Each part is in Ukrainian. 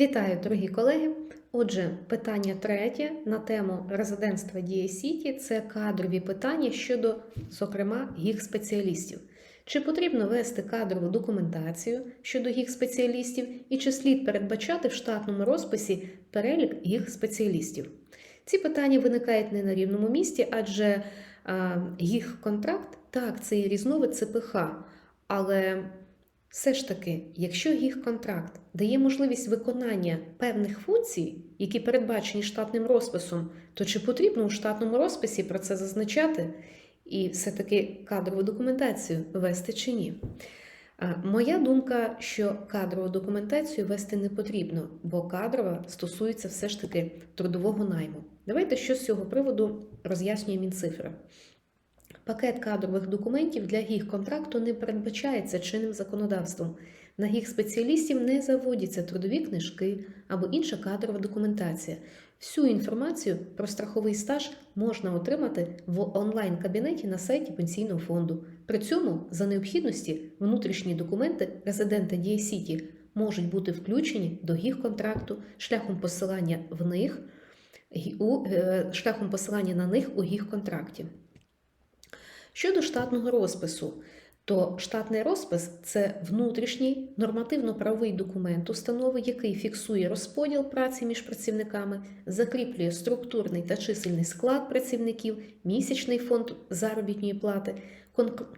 Вітаю, дорогі колеги! Отже, питання третє на тему резидентства Дія Сіті це кадрові питання щодо, зокрема, їх спеціалістів. Чи потрібно вести кадрову документацію щодо їх спеціалістів і чи слід передбачати в штатному розписі перелік їх спеціалістів? Ці питання виникають не на рівному місці, адже а, їх контракт так, це є різновид ЦПХ, але все ж таки, якщо їх контракт дає можливість виконання певних функцій, які передбачені штатним розписом, то чи потрібно у штатному розписі про це зазначати і все-таки кадрову документацію вести чи ні? Моя думка, що кадрову документацію вести не потрібно, бо кадрова стосується все ж таки трудового найму. Давайте що з цього приводу роз'яснює Мінцифра. Пакет кадрових документів для їх контракту не передбачається чинним законодавством. На їх спеціалістів не заводяться трудові книжки або інша кадрова документація. Всю інформацію про страховий стаж можна отримати в онлайн-кабінеті на сайті пенсійного фонду. При цьому, за необхідності, внутрішні документи резидента Дія Сіті можуть бути включені до їх контракту шляхом посилання в них е, шляхом посилання на них у їх контракті. Щодо штатного розпису, то штатний розпис це внутрішній нормативно-правовий документ установи, який фіксує розподіл праці між працівниками, закріплює структурний та чисельний склад працівників, місячний фонд заробітної плати,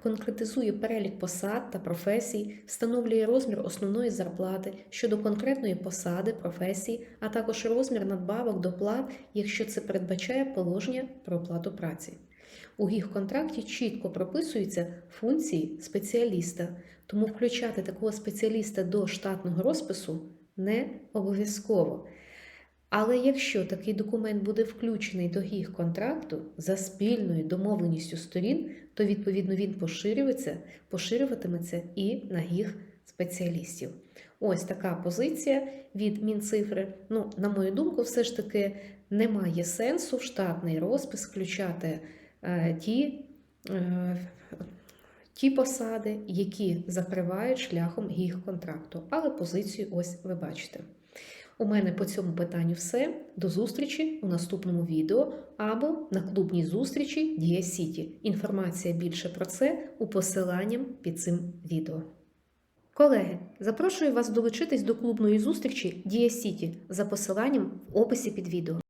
конкретизує перелік посад та професій, встановлює розмір основної зарплати щодо конкретної посади, професії, а також розмір надбавок до плат, якщо це передбачає положення про оплату праці. У їх контракті чітко прописуються функції спеціаліста, тому включати такого спеціаліста до штатного розпису не обов'язково. Але якщо такий документ буде включений до їх контракту за спільною домовленістю сторін, то відповідно він поширюється, поширюватиметься і на їх спеціалістів. Ось така позиція від Мінцифри. Ну, на мою думку, все ж таки немає сенсу в штатний розпис включати ті, е, ті посади, які закривають шляхом їх контракту. Але позицію ось ви бачите. У мене по цьому питанню все. До зустрічі у наступному відео або на клубній зустрічі Дія Сіті. Інформація більше про це у посиланням під цим відео. Колеги, запрошую вас долучитись до клубної зустрічі Дія Сіті за посиланням в описі під відео.